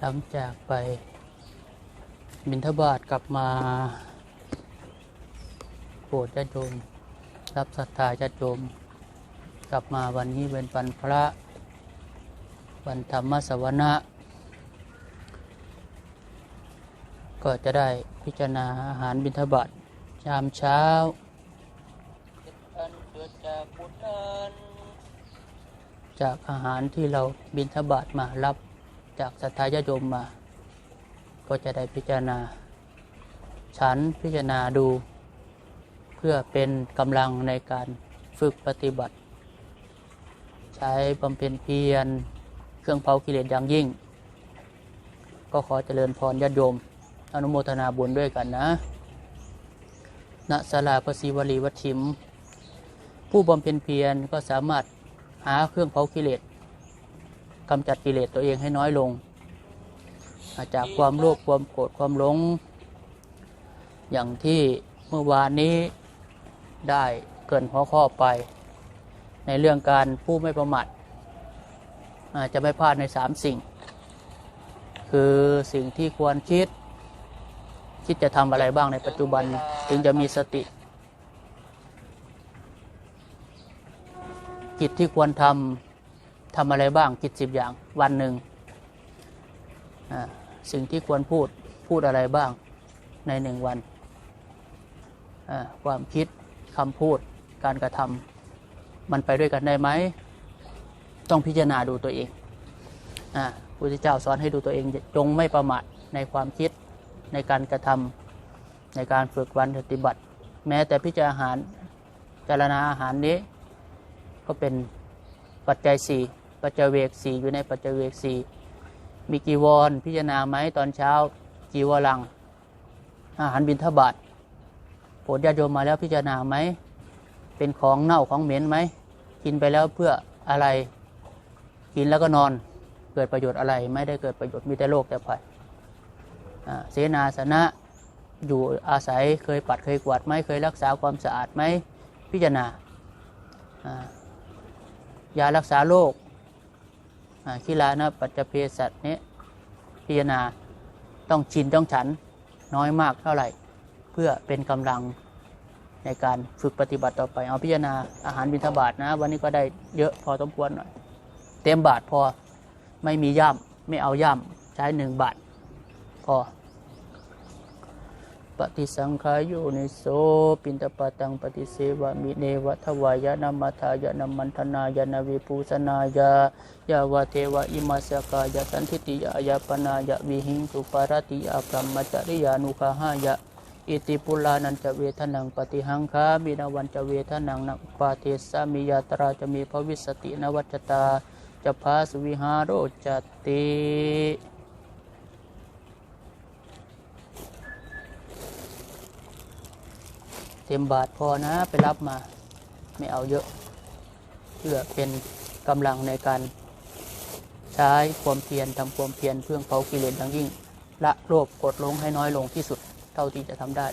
หลังจากไปบินทบาทกลับมาโปรดญาติโยมรับศรัทธาญาติโยมกลับมาวันนี้เป็นวันพระ วันธรรมสวนะ ก็จะได้พิจารณาอาหารบิณฑบาตยามเช้าจากอาหารที่เราบิณฑบาตมารับ จากศรัทธาญาติโยมมา ก็จะได้พิจารณา ฉันพิจารณาดู เพื่อเป็นกำลังในการฝึกปฏิบัติ ใช้บำเพ็ญเพียรเครื่องเผากิเลสอย่างยิ่ง ก็ขอเจริญพรญาติโยม อนุโมทนาบุญด้วยกันนะณศาลาพระศิวลีวัชิม ผู้บำเพ็ญเพียรก็สามารถหาเครื่องเผากิเลส กำจัดกิเลสตัวเองให้น้อยลง จากความโลภความโกรธความหลง อย่างที่เมื่อวานนี้ได้เกินหัวข้อไป ในเรื่องการผู้ไม่ประมาทอาจจะไม่พลาดในสามสิ่ง คือสิ่งที่ควรคิด คิดจะทำอะไรบ้างในปัจจุบันถึงจะมีสติกิจที่ควรทำ ทำอะไรบ้างกิจสิบอย่างวันหนึ่งสิ่งที่ควรพูดพูดอะไรบ้างในหนึ่งวันความคิดคำพูดการกระทำมันไปด้วยกันได้ไหม ต้องพิจารณาดูตัวเองพระพุทธเจ้าสอนให้ดูตัวเองจงไม่ประมาทในความคิดในการกระทำในการฝึกวันปฏิบัติ แม้แต่พิจารณาอาหารจารณาอาหารนี้ก็เป็นปัจจัยสี่ ปัจเจเวกสีอยู่ในปัจเจเวกสีมีกีวรพิจารณาไหมตอนเช้ากีวรัง อาหารบิณฑบาตโปรดญาติโยมมาแล้วพิจารณาไหมเป็นของเน่าของเหม็นไหมกินไปแล้วเพื่ออะไรกินแล้วก็นอนเกิดประโยชน์อะไรไม่ได้เกิดประโยชน์มีแต่โรคแต่ภัยอ่าเสนาสนะอยู่อาศัยเคยปัดเคยกวาดไหมเคยรักษาความสะอาดไหมพิจารณายารักษาโรค คิลานะปัจจเพสัตนี้พิจารณาต้องชินต้องฉันน้อยมากเท่าไหร่ เพื่อเป็นกำลังในการฝึกปฏิบัติต่อไป เอาพิจารณาอาหารบิณฑบาตนะ วันนี้ก็ได้เยอะพอสมควรหน่อยเต็มบาทพอไม่มีย่ำไม่เอาย่ำใช้หนึ่งบาทพอ ปฏิสังขายโยนิโสปินตปตังปฏิเสวะมิเนวะทวายะนามัทายะนามันธนายะนาวิภูสนายะยาวเทวะอิมาสกายะสันทิติยะยาปนายะวิหิงสุปารติยะพรหมจริยานุคาหายะอิติปุลานันจะเวทนังปฏิหังคามินาวันจะเวทนังนักปาเทสามิยาตราจะมีภวิสตินวัจจตาจะพาสวิหารโรจติ เต็มบาทพอนะไปรับมา ไม่เอาเยอะ เพื่อเป็นกำลังในการใช้ความเพียรทำความเพียรเพื่อเผากิเลสอย่างยิ่ง ละโลภกดลงให้น้อยลงที่สุด เท่าที่จะทำได้